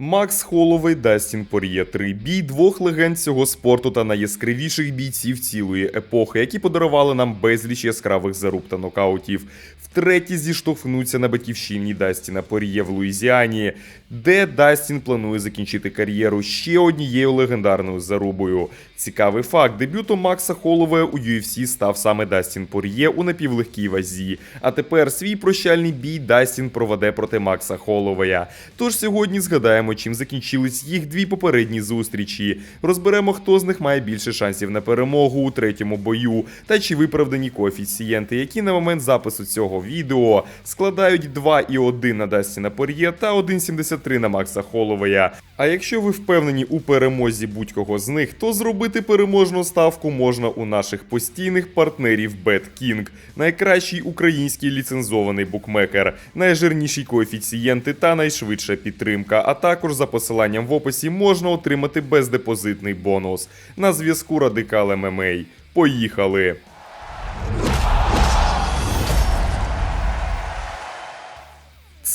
Макс Холовей, Дастін Пор'є три бій двох легенд цього спорту та найяскравіших бійців цілої епохи, які подарували нам безліч яскравих заруб та нокаутів. Втретє зіштовхнуться на батьківщині Дастіна Пор'є в Луїзіані, де Дастін планує закінчити кар'єру ще однією легендарною зарубою. Цікавий факт: дебютом Макса Холовея у UFC став саме Дастін Пор'є у напівлегкій вазі. А тепер свій прощальний бій Дастін проведе проти Макса Холовея. Тож сьогодні згадаємо, чим закінчились їх дві попередні зустрічі. Розберемо, хто з них має більше шансів на перемогу у третьому бою, та чи виправдані коефіцієнти, які на момент запису цього відео складають 2,1 на Дастіна Пор'є та 1,73 на Макса Холовея. А якщо ви впевнені у перемозі будь-кого з них, то зробити переможну ставку можна у наших постійних партнерів BetKing, найкращий український ліцензований букмекер, найжирніші коефіцієнти та найшвидша підтримка. А також за посиланням в описі можна отримати бездепозитний бонус. На зв'язку Радикал ММА. Поїхали!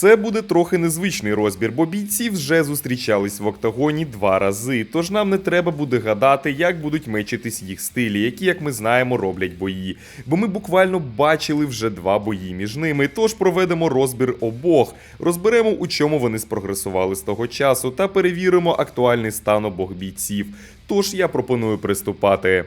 Це буде трохи незвичний розбір, бо бійці вже зустрічались в октагоні два рази. Тож нам не треба буде гадати, як будуть мечитись їх стилі, які, як ми знаємо, роблять бої. Бо ми буквально бачили вже два бої між ними. Тож проведемо розбір обох, розберемо, у чому вони спрогресували з того часу, та перевіримо актуальний стан обох бійців. Тож я пропоную приступати.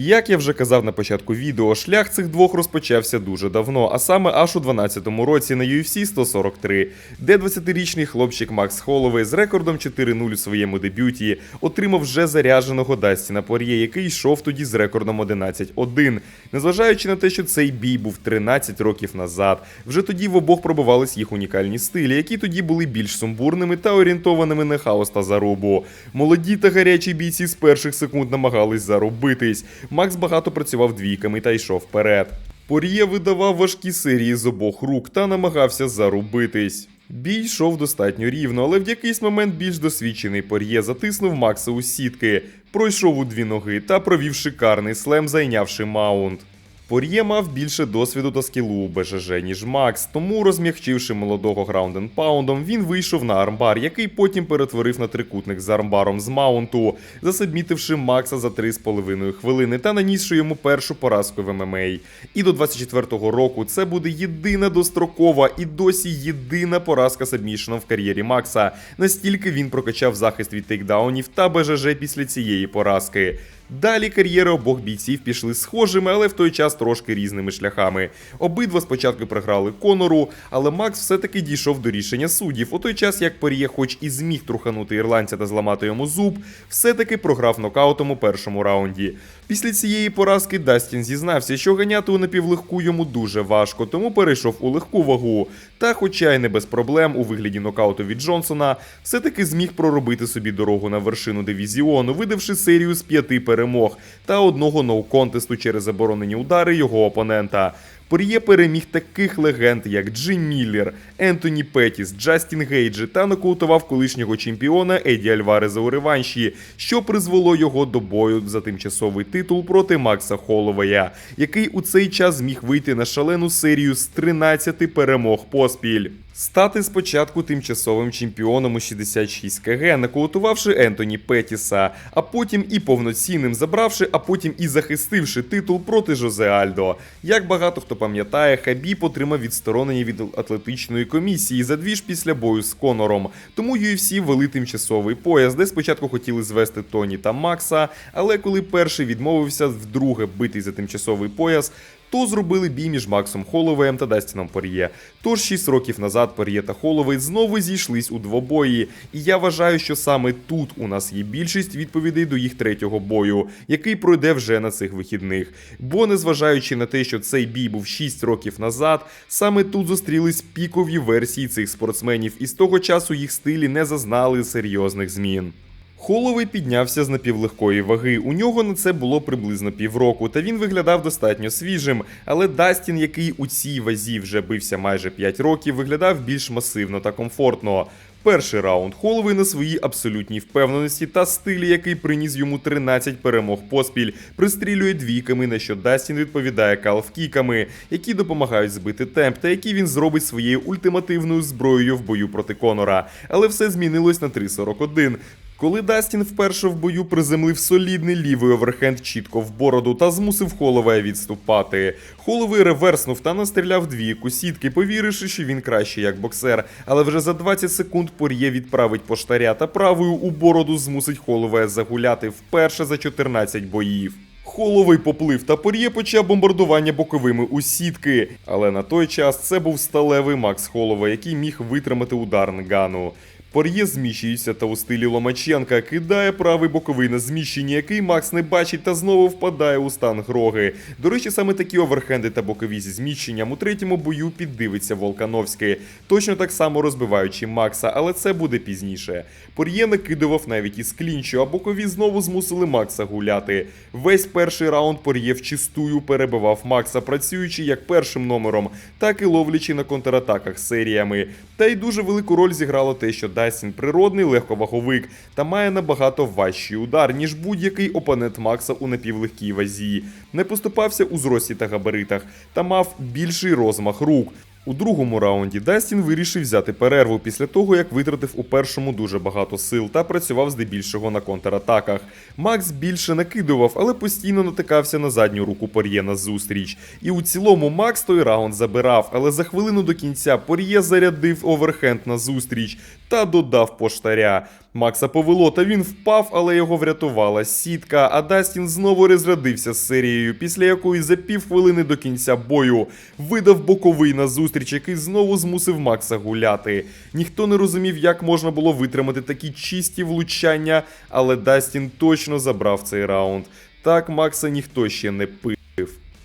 Як я вже казав на початку відео, шлях цих двох розпочався дуже давно, а саме аж у 12-му році на UFC 143, де 20-річний хлопчик Макс Холовей з рекордом 4-0 у своєму дебюті отримав вже зарядженого Дастіна Пор'є, який йшов тоді з рекордом 11-1. Незважаючи на те, що цей бій був 13 років назад, вже тоді в обох пробувались їх унікальні стилі, які тоді були більш сумбурними та орієнтованими на хаос та зарубу. Молоді та гарячі бійці з перших секунд намагались зарубитись. Макс багато працював двійками та йшов вперед. Пор'є видавав важкі серії з обох рук та намагався зарубитись. Бій йшов достатньо рівно, але в якийсь момент більш досвідчений Пор'є затиснув Макса у сітки, пройшов у дві ноги та провів шикарний слем, зайнявши маунт. Пор'є мав більше досвіду та скілу у БЖЖ, ніж Макс, тому, розм'ягчивши молодого граунден паундом, він вийшов на армбар, який потім перетворив на трикутник з армбаром з маунту, засадмітивши Макса за 3,5 хвилини та нанісши йому першу поразку в ММА. І до 24-го року це буде єдина дострокова і досі єдина поразка сабмішеном в кар'єрі Макса. Настільки він прокачав захист від тейкдаунів та БЖЖ після цієї поразки. Далі кар'єри обох бійців пішли схожими, але в той час трошки різними шляхами. Обидва спочатку програли Конору, але Макс все-таки дійшов до рішення суддів. У той час, як Пор'є хоч і зміг труханути ірландця та зламати йому зуб, все-таки програв нокаутом у першому раунді. Після цієї поразки Дастін зізнався, що ганяти у напівлегку йому дуже важко, тому перейшов у легку вагу. Та, хоча й не без проблем у вигляді нокауту від Джонсона, все-таки зміг проробити собі дорогу на вершину дивізіону, видавши серію з п'яти перемог та одного ноу-контесту через заборонені удари його опонента. Пор'є переміг таких легенд, як Джим Міллер, Ентоні Петтіс, Джастін Гейджі та нокаутував колишнього чемпіона Еді Альвареза у реванші, що призвело його до бою за тимчасовий титул проти Макса Холовея, який у цей час зміг вийти на шалену серію з 13 перемог поспіль. Стати спочатку тимчасовим чемпіоном у 66 кг, нокаутувавши Ентоні Петтіса, а потім і повноцінним забравши, а потім і захистивши титул проти Жозе Альдо. Як багато хто пам'ятає, Хабіб отримав відсторонення від атлетичної комісії за дві ж після бою з Конором. Тому UFC ввели тимчасовий пояс, де спочатку хотіли звести Тоні та Макса, але коли перший відмовився вдруге битий за тимчасовий пояс, то зробили бій між Максом Холовеєм та Дастіном Пор'є. Тож 6 років назад Пор'є та Холовей знову зійшлись у двобої. І я вважаю, що саме тут у нас є більшість відповідей до їх третього бою, який пройде вже на цих вихідних. Бо, незважаючи на те, що цей бій був 6 років назад, саме тут зустрілись пікові версії цих спортсменів, і з того часу їх стилі не зазнали серйозних змін. Холовий піднявся з напівлегкої ваги. У нього на це було приблизно півроку, та він виглядав достатньо свіжим. Але Дастін, який у цій вазі вже бився майже 5 років, виглядав більш масивно та комфортно. Перший раунд Холовий на своїй абсолютній впевненості та стилі, який приніс йому 13 перемог поспіль, пристрілює двійками, на що Дастін відповідає калфкіками, які допомагають збити темп, та які він зробить своєю ультимативною зброєю в бою проти Конора. Але все змінилось на 3.41. Коли Дастін вперше в бою приземлив солідний лівий оверхенд чітко в бороду та змусив Холовея відступати. Холовий реверснув та настріляв двійку сітки, повіривши, що він краще як боксер. Але вже за 20 секунд Пор'є відправить поштаря та правою у бороду змусить Холовея загуляти вперше за 14 боїв. Холовий поплив та Пор'є почав бомбардування боковими у сітки. Але на той час це був сталевий Макс Холова, який міг витримати удар Нгану. Пор'є зміщується та у стилі Ломаченка кидає правий боковий на зміщення, який Макс не бачить та знову впадає у стан гроги. До речі, саме такі оверхенди та бокові зі зміщенням у третьому бою піддивиться Волкановський, точно так само розбиваючи Макса, але це буде пізніше. Пор'є накидував навіть із клінчу, а бокові знову змусили Макса гуляти. Весь перший раунд Пор'є вчистую перебивав Макса, працюючи як першим номером, так і ловлячи на контратаках серіями. Та й дуже велику роль зіграло те, що Дастін природний легковаговик та має набагато важчий удар, ніж будь-який опонент Макса у напівлегкій вазі. Не поступався у зрості та габаритах та мав більший розмах рук. У другому раунді Дастін вирішив взяти перерву після того, як витратив у першому дуже багато сил та працював здебільшого на контратаках. Макс більше накидував, але постійно натикався на задню руку Пор'є на зустріч. І у цілому Макс той раунд забирав, але за хвилину до кінця Пор'є зарядив оверхенд на зустріч та додав поштаря. Макса повело, та він впав, але його врятувала сітка. А Дастін знову розрядився з серією, після якої за півхвилини до кінця бою видав боковий на зустріч, який знову змусив Макса гуляти. Ніхто не розумів, як можна було витримати такі чисті влучання, але Дастін точно забрав цей раунд. Так Макса ніхто ще не пив.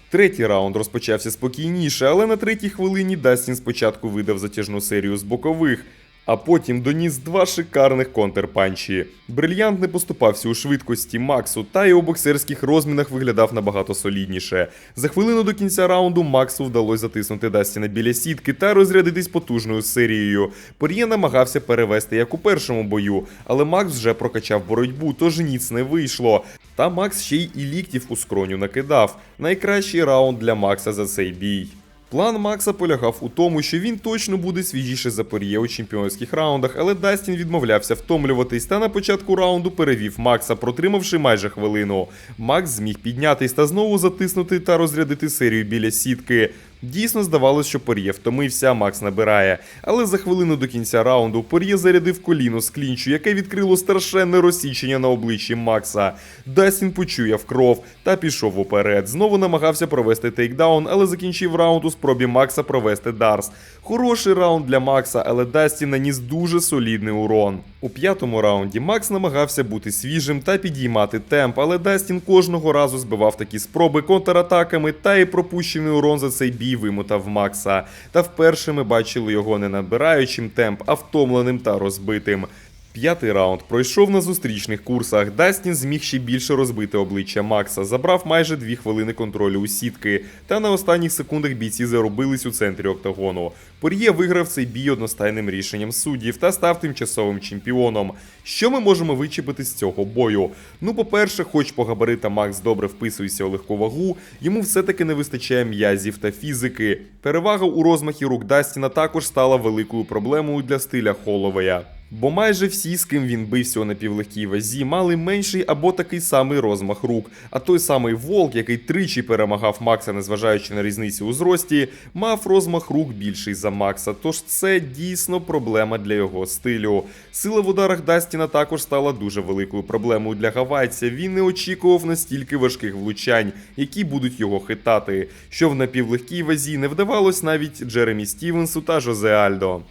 Третій раунд розпочався спокійніше, але на третій хвилині Дастін спочатку видав затяжну серію з бокових. А потім доніс два шикарних контрпанчі. Брильянт не поступався у швидкості Максу, та й у боксерських розмінах виглядав набагато солідніше. За хвилину до кінця раунду Максу вдалося затиснути Дастіна біля сітки та розрядитись потужною серією. Пор'є намагався перевести як у першому бою, але Макс вже прокачав боротьбу, тож ніц не вийшло. Та Макс ще й і ліктів у скроню накидав. Найкращий раунд для Макса за цей бій. План Макса полягав у тому, що він точно буде свіжіше за Пор'є у чемпіонських раундах, але Дастін відмовлявся втомлюватись та на початку раунду перевів Макса, протримавши майже хвилину. Макс зміг піднятись та знову затиснути та розрядити серію біля сітки. Дійсно здавалось, що Пор'є втомився, Макс набирає. Але за хвилину до кінця раунду Пор'є зарядив коліно з клінчу, яке відкрило страшенне розсічення на обличчі Макса. Дастін почуяв кров та пішов уперед. Знову намагався провести тейкдаун, але закінчив раунд у спробі Макса провести Дарс. Хороший раунд для Макса, але Дастін наніс дуже солідний урон. У п'ятому раунді Макс намагався бути свіжим та підіймати темп, але Дастін кожного разу збивав такі спроби контратаками, та і пропущений урон за цей бій вимотав Макса. Та вперше ми бачили його не набираючим темп, а втомленим та розбитим. П'ятий раунд пройшов на зустрічних курсах. Дастін зміг ще більше розбити обличчя Макса, забрав майже дві хвилини контролю у сітки. Та на останніх секундах бійці заробились у центрі октагону. Пор'є виграв цей бій одностайним рішенням суддів та став тимчасовим чемпіоном. Що ми можемо вичепити з цього бою? Ну, по-перше, хоч по габаритам Макс добре вписується у легку вагу, йому все-таки не вистачає м'язів та фізики. Перевага у розмахі рук Дастіна також стала великою проблемою для стиля Холовея. Бо майже всі, з ким він бився у напівлегкій вазі, мали менший або такий самий розмах рук. А той самий Волк, який тричі перемагав Макса, незважаючи на різницю у зрості, мав розмах рук більший за Макса. Тож це дійсно проблема для його стилю. Сила в ударах Дастіна також стала дуже великою проблемою для гавайця. Він не очікував настільки важких влучань, які будуть його хитати. Що в напівлегкій вазі не вдавалось навіть Джеремі Стівенсу та Жозе Альдо.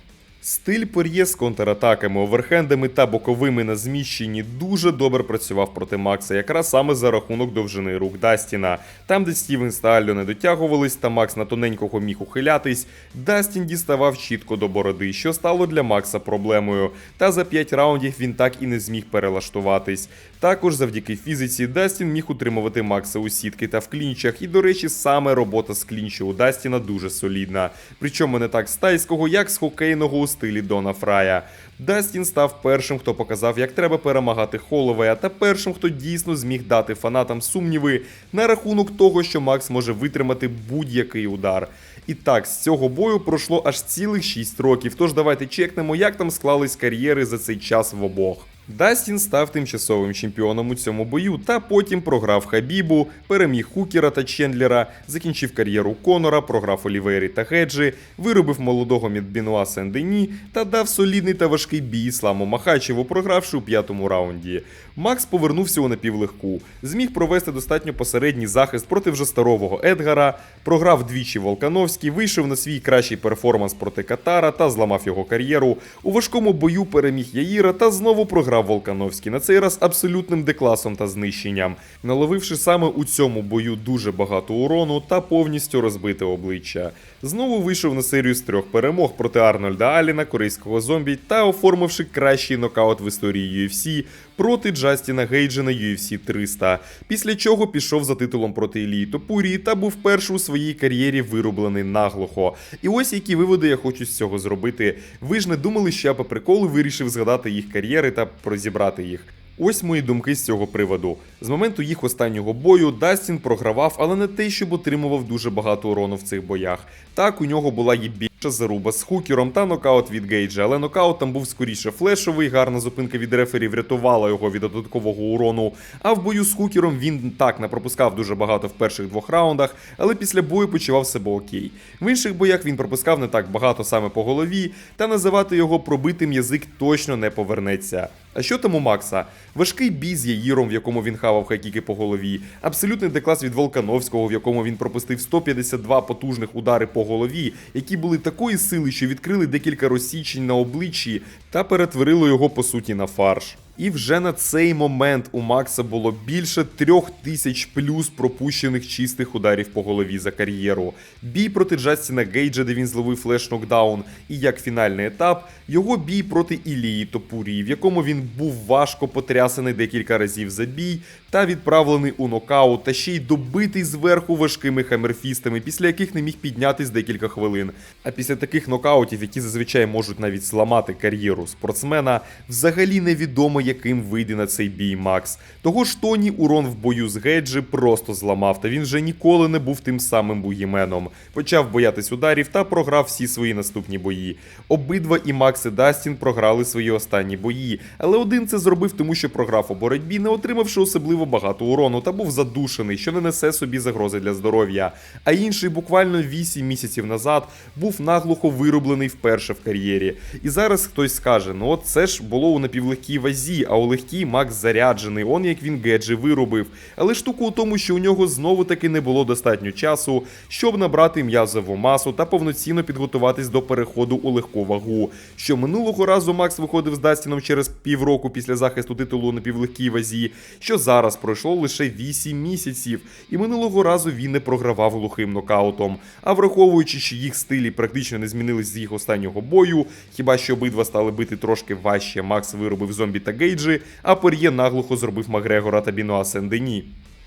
Стиль Пор'є з контратаками, оверхендами та боковими на зміщенні дуже добре працював проти Макса, якраз саме за рахунок довжини рук Дастіна. Там, де Стівенс та Альдо не дотягувались, та Макс на тоненького міг ухилятись, Дастін діставав чітко до бороди, що стало для Макса проблемою. Та за 5 раундів він так і не зміг перелаштуватись. Також завдяки фізиці Дастін міг утримувати Макса у сітки та в клінчах. І, до речі, саме робота з клінчу у Дастіна дуже солідна. Причому не так з тайського, як з хокейного стилі Дона Фрая. Дастін став першим, хто показав, як треба перемагати Холовея, та першим, хто дійсно зміг дати фанатам сумніви на рахунок того, що Макс може витримати будь-який удар. І так, з цього бою пройшло аж цілих 6 років. Тож давайте чекнемо, як там склались кар'єри за цей час в обох. Дастін став тимчасовим чемпіоном у цьому бою, та потім програв Хабібу, переміг Хукера та Чендлера, закінчив кар'єру Конора, програв Олівері та Геджі, виробив молодого Мідбінуа Сен-Дені та дав солідний та важкий бій Ісламу Махачеву, програвши у п'ятому раунді. Макс повернувся у напівлегку, зміг провести достатньо посередній захист проти вже старового Едгара, програв двічі Волкановський, вийшов на свій кращий перформанс проти Катара та зламав його кар'єру. У важкому бою переміг Яїра та знову програв Волкановський, на цей раз абсолютним декласом та знищенням, наловивши саме у цьому бою дуже багато урону та повністю розбите обличчя. Знову вийшов на серію з трьох перемог проти Арнольда Аліна, корейського зомбі, та оформивши кращий нокаут в історії UFC проти Джастіна Гейджа на UFC 300, після чого пішов за титулом проти Ілії Топурії та був перший у своїй кар'єрі вирублений наглухо. І ось які виводи я хочу з цього зробити. Ви ж не думали, що я по приколу вирішив згадати їх кар'єри та розібрати їх. Ось мої думки з цього приводу. З моменту їх останнього бою Дастін програвав, але не те, щоб отримував дуже багато урону в цих боях. Так, у нього була є більша заруба з хукером та нокаут від Гейджа, але нокаут там був скоріше флешовий, гарна зупинка від рефері врятувала його від додаткового урону. А в бою з хукером він так не пропускав дуже багато в перших двох раундах, але після бою почував себе окей. В інших боях він пропускав не так багато саме по голові, та називати його пробитим язик точно не повернеться. А що там у Макса? Важкий бій з Яїром, в якому він хавав хакіки по голові, абсолютний деклас від Волкановського, в якому він пропустив 152 потужних удари по голові, які були такої сили, що відкрили декілька розсічень на обличчі та перетворили його по суті на фарш. І вже на цей момент у Макса було більше трьох тисяч плюс пропущених чистих ударів по голові за кар'єру. Бій проти Джастіна Гейджа, де він зловив флеш нокдаун, і як фінальний етап, його бій проти Ілії Топурії, в якому він був важко потрясений декілька разів за бій, та відправлений у нокаут, та ще й добитий зверху важкими хамерфістами, після яких не міг піднятись декілька хвилин. А після таких нокаутів, які зазвичай можуть навіть зламати кар'єру спортсмена, взагалі невідомо, яким вийде на цей бій Макс. Того ж Тоні урон в бою з Геджі просто зламав, та він вже ніколи не був тим самим бугіменом. Почав боятись ударів та програв всі свої наступні бої. Обидва і Макс і Дастін програли свої останні бої, але один це зробив, тому що програв у боротьбі, не отримавши особливо багато урону та був задушений, що не несе собі загрози для здоров'я. А інший буквально 8 місяців назад був наглухо вироблений вперше в кар'єрі. І зараз хтось скаже: ну от це ж було у напівлегкій вазі, а у легкій Макс заряджений, он як він геджі виробив. Але штука у тому, що у нього знову таки не було достатньо часу, щоб набрати м'язову масу та повноцінно підготуватись до переходу у легку вагу. Що минулого разу Макс виходив з Дастіном через півроку після захисту титулу у напівлегкій вазі, що зараз пройшло лише 8 місяців, і минулого разу він не програвав глухим нокаутом. А враховуючи, що їх стилі практично не змінились з їх останнього бою, хіба що обидва стали бити трошки важче, Макс виробив зомбі та гейджі, а Пер'є наглухо зробив Макгрегора та Бінуа Сен-Дені.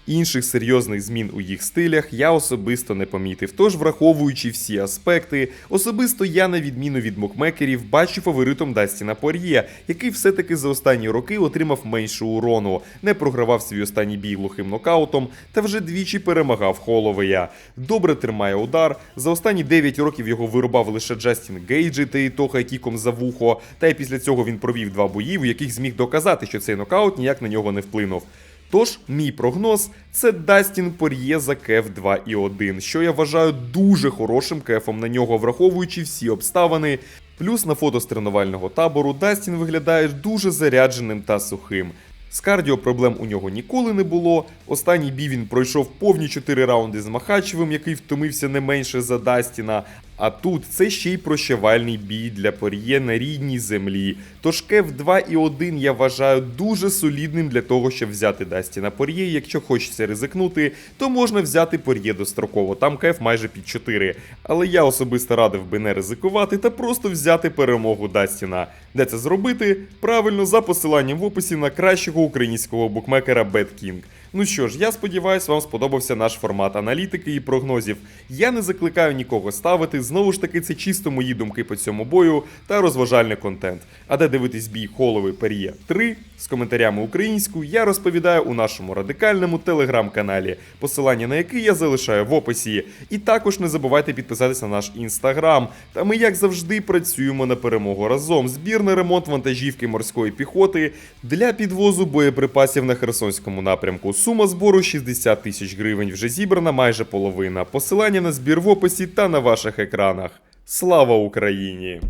Інших серйозних змін у їх стилях я особисто не помітив. Тож, враховуючи всі аспекти, особисто я, на відміну від букмекерів, бачу фаворитом Дастіна Пор'є, який все-таки за останні роки отримав менше урону, не програвав свій останній бій глухим нокаутом та вже двічі перемагав Холовея. Добре тримає удар. За останні 9 років його вирубав лише Джастін Гейджі та Ітоха кіком за вухо. Та й після цього він провів два бої, в яких зміг доказати, що цей нокаут ніяк на нього не вплинув. Тож, мій прогноз це Дастін Пор'є за кеф 2 і 1, що я вважаю дуже хорошим кефом на нього, враховуючи всі обставини. Плюс на фото з тренувального табору Дастін виглядає дуже зарядженим та сухим. З кардіо проблем у нього ніколи не було. Останній бій він пройшов повні 4 раунди з Махачевим, який втомився не менше за Дастіна. А тут це ще й прощавальний бій для Пор'є на рідній землі. Тож Кев 2 і 1 я вважаю дуже солідним для того, щоб взяти Дастіна Пор'є. Якщо хочеться ризикнути, то можна взяти Пор'є достроково. Там Кев майже під 4. Але я особисто радив би не ризикувати та просто взяти перемогу Дастіна. Де це зробити? Правильно, за посиланням в описі на кращого українського букмекера BetKing. Ну що ж, я сподіваюся, вам сподобався наш формат аналітики і прогнозів. Я не закликаю нікого ставити. Знову ж таки, це чисто мої думки по цьому бою та розважальний контент. А де дивитись бій Холови Пер'є 3 з коментарями українською, я розповідаю у нашому радикальному телеграм-каналі, посилання на який я залишаю в описі. І також не забувайте підписатися на наш інстаграм. Та ми, як завжди, працюємо на перемогу разом. Збірний ремонт вантажівки морської піхоти для підвозу боєприпасів на Херсонському напрямку. Сума збору 60 тисяч гривень. Вже зібрана майже половина. Посилання на збір в описі та на ваших екранах. Слава Україні!